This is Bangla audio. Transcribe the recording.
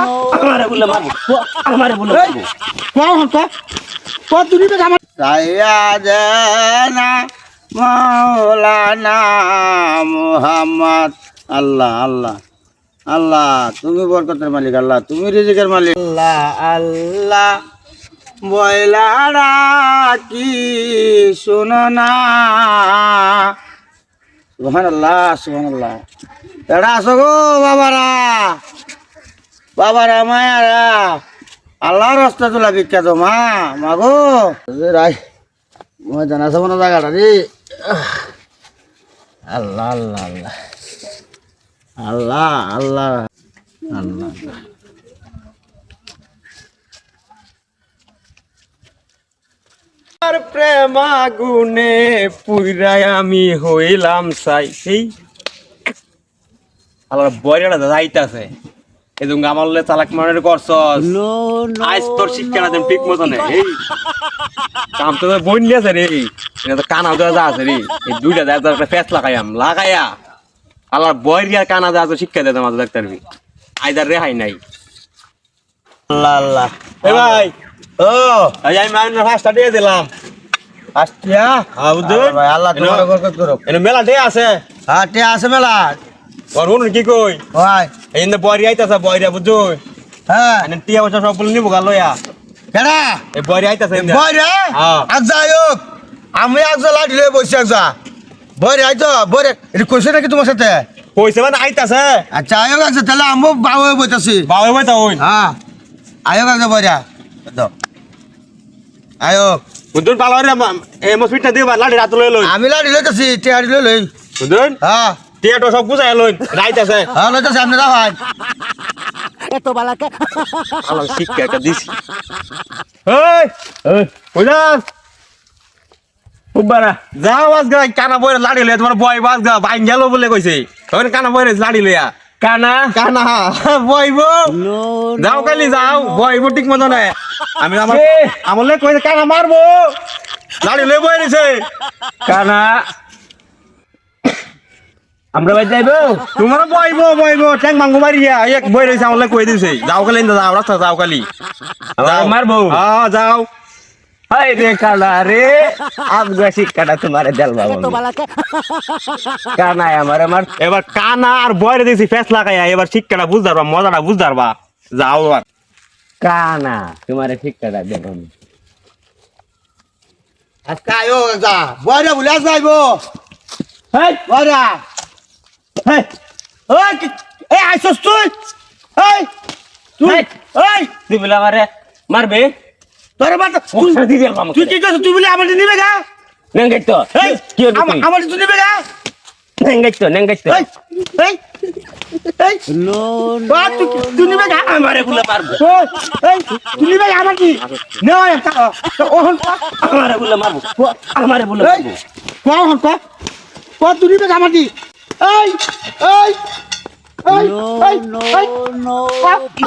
আমারে বলে মারবো। আমারে বলে মারবো। কও হন কও কও তুমি তো আমার। সাইয়াদানা মাওলানা মুহাম্মদ। আল্লাহ আল্লাহ আল্লাহ তুমি বরকতের মালিক আল্লাহ তুমি রিজিকের মালিক। আল্লাহ আল্লাহ বয়লারা কি শোনো না? সুহান আল্লাহ সুহান আল্লাহ এরা আসো গো বাবারা। বাবারা মায়ারা আল্লাহর রাস্তা তোলা বিখ্যাত মা মা গো রাই মই জানা যাব না জায়গাটা রে। আল্লাহ আল্লাহ আল্লাহ। আল্লাহ আল্লাহ আল্লাহ। আর প্রেম আগুনে পুরাই আমি হইলাম চাই। সেই আল্লাহ বয়রা যাইতাছে। এদুম গামালে চালাক মানের করছস। আজ তোর শিক্ষা না দেন ঠিক মতো নেই এই। কাম তো বই আছে রে এটা তো কানা দেওয়া যা আছে রে। এই দুইটা দেওয়া একটা লাগাইয়াম লাগাইয়া। আল্লাহর বয়রিয়া কানা দেওয়া তো শিক্ষা দেয় আমাদের ডাক্তার আইদার রেহাই নাই। আল্লাহ আল্লাহ। এ ভাই। ও। আজ আমি মাইনের দিয়ে দিলাম। হ্যাঁ বুঝছ ভাই আল্লাহ তোমার বরকত করুক। এনে মেলা ডে আছে। হ্যাঁ আছে মেলা। হুন কি কই? ভাই এই যে বয়রি আইতাছে বয়রিয়া বুঝছ? হ্যাঁ। এনে টিয়া বছর সব বলে নিবো গা লইয়া কেডা? এই বয়রি আইতাছে রে হ্যাঁ। আজ যাই হোক আমি আজ লাঠি লয়ে বসে আজ বই রে আইতো রে এটা কইছে নাকি তোমার সাথে? কইছে মানে আইতাছে। আচ্ছা আয়োগ আছে তাহলে আমি বাবু বইতাছি। বাবা ভাই তা ওই। হ্যাঁ। আয়োগ আছে রে দাও। আয়োগ বুঝুন পালো রে এ মসপিটটা দিবা লাড়ি রাত লই লই। আমি লাঠি লইতেছি টিয়াড়ি লই লই। বুঝুন হ্যাঁ। টিয়া তো সব বুঝাই লই রাইতাছে হ্যাঁ লইতেছি আপনি দাও ভাই। এত বালাকে। আলো শিক্ষা একটা দিছি। এই এই বুঝাস উবারা যাও আজ গা কানা বইরে লাড়ি লইয়া তোমার বয় বাজ গা বাইন গেল বলে কইছে। তখন কানা বইরে লাড়ি লইয়া। কানা? কানা বইব যাও কালি যাও বইব ঠিক মতো না আমি আমার আমার লে কইছে কানা মারবো। লাড়ি লই বই রইছে। কানা? আমরা বাই যাইবো? তোমার বইব বইব ট্যাং মাঙ্গু মারিয়া এক বই রইছে আমার লে কই দিছে। যাও কালি যাও রাস্তা যাও কালি যাও। মারবো? হ্যাঁ যাও। হাই রে কানা রে। আজগা শিক্ষাটা তোমারে দেল বাবু। কানায় আমার আমার এবার কানা আর বয়রে দিছি ফেস লাগাইয়া। এবার শিক্ষাটা বুঝ দারবা মজাটা বুঝ দারবা যাও এবার। কানা তোমারে শিক্ষাটা দেব আজকে আয়োগ যা। বই রে বলে আজ যাইব। হেই! বই রে হেই ওই কি- এই আইসস তুই? এই তুই এই তুই বলে আমারে মারবে? তোর বাতা তুই দিদি আমাকে। তুই কি করছিস? তুই বলে আমার নিবে গা? নেঙ্গাই তো এই কি হবে তুই? নিবে গা? নেঙ্গাই তো নেঙ্গাই তো এই এই। এই বা, তুই তুই নিবে গা? আমারে বলে মারবে। এই তুই নিবে গা আমার কি নে ওই ওহন আমারে বলে মারবো। আমারে বলে মারবো। কও হন ক ক তুই নিবে গা আমার কি এই এই এই এই এই নো কি